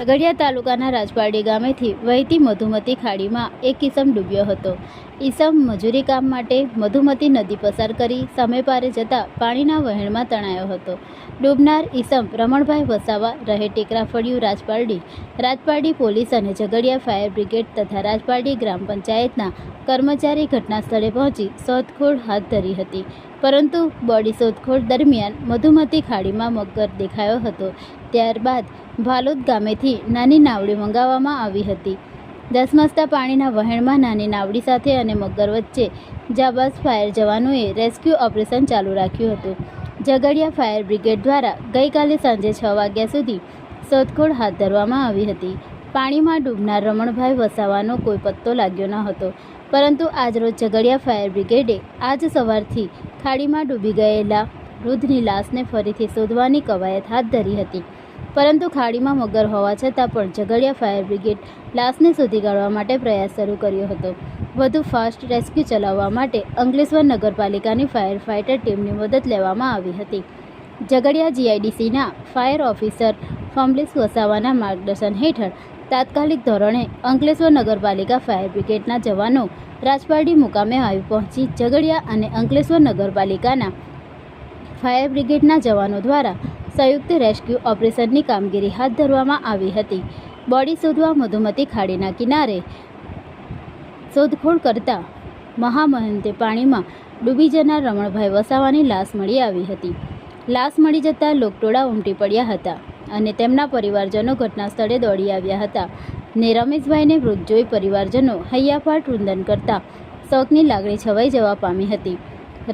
ઝઘડિયા તાલુકાના રાજપારડી ગામેથી વહેતી મધુમતી ખાડીમાં એક ઈસમ ડૂબ્યો હતો. ઈસમ મજૂરી કામ માટે મધુમતી નદી પસાર કરી સામે પારે જતા પાણીના વહેણમાં તણાયો હતો. ડૂબનાર ઈસમ રમણભાઈ વસાવા રહે ટેકરા ફળિયું રાજપારડી રાજપારડી પોલીસ અને ઝઘડિયા ફાયર બ્રિગેડ તથા રાજપારડી ગ્રામ પંચાયતના કર્મચારી ઘટના સ્થળે પહોંચી શોધખોળ હાથ ધરી હતી. પરંતુ બોડી શોધખોળ દરમિયાન મધુમતી ખાડીમાં મગર દેખાયો હતો. ત્યારબાદ ભાલોદ ગામેથી નાની નાવડી મંગાવવામાં આવી હતી. ધસમસતા પાણીના વહેણમાં નાની નાવડી સાથે અને મગર વચ્ચે જાબાઝ ફાયર જવાનોએ રેસ્ક્યુ ઓપરેશન ચાલુ રાખ્યું હતું. ઝઘડિયા ફાયર બ્રિગેડ દ્વારા ગઈકાલે સાંજે છ વાગ્યા સુધી શોધખોળ હાથ ધરવામાં આવી હતી. પાણીમાં ડૂબનાર રમણભાઈ વસાવાનો કોઈ પત્તો લાગ્યો ન હતો. પરંતુ આજરોજ ઝઘડિયા ફાયર બ્રિગેડે આજ સવારથી ખાડીમાં ડૂબી ગયેલા વૃદ્ધની લાશને ફરીથી શોધવાની કવાયત હાથ ધરી હતી. પરંતુ ખાડીમાં મગર હોવા છતાં પણ ઝઘડિયા ફાયર બ્રિગેડ લાશને શોધી કાઢવા માટે પ્રયાસ શરૂ કર્યો હતો. વધુ ફાસ્ટ રેસ્ક્યુ ચલાવવા માટે અંકલેશ્વર નગરપાલિકાની ફાયર ફાઇટર ટીમની મદદ લેવામાં આવી હતી. ઝઘડિયા જીઆઈડીસીના ફાયર ઓફિસર ફમલેશ વસાવાના માર્ગદર્શન હેઠળ તાત્કાલિક ધોરણે અંકલેશ્વર નગરપાલિકા ફાયર બ્રિગેડના જવાનો રાજપારડી મુકામે આવી પહોંચી ઝઘડિયા અને અંકલેશ્વર નગરપાલિકાના ફાયર બ્રિગેડના જવાનો દ્વારા સંયુક્ત રેસ્ક્યુ ઓપરેશનની કામગીરી હાથ ધરવામાં આવી હતી. બોડી શોધવા મધુમતી ખાડીના કિનારે શોધખોળ કરતા મહામહંતે પાણીમાં ડૂબી જનાર રમણભાઈ વસાવાની લાશ મળી આવી હતી. લાશ મળી જતાં લોકટોળા ઉમટી પડ્યા હતા અને તેમના પરિવારજનો ઘટના સ્થળે દોડી આવ્યા હતા. ને રમેશભાઈને મૃત જોઈ પરિવારજનો હૈયાફાટ રુંદન કરતા શોકની લાગણી છવાઈ જવા પામી હતી.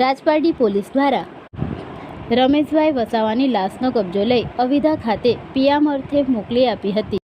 રાજપારડી પોલીસ દ્વારા રમેશભાઈ વસાવાની લાશનો કબજો લઈ અવિધા ખાતે પિયામ અર્થે મોકલી આપી હતી.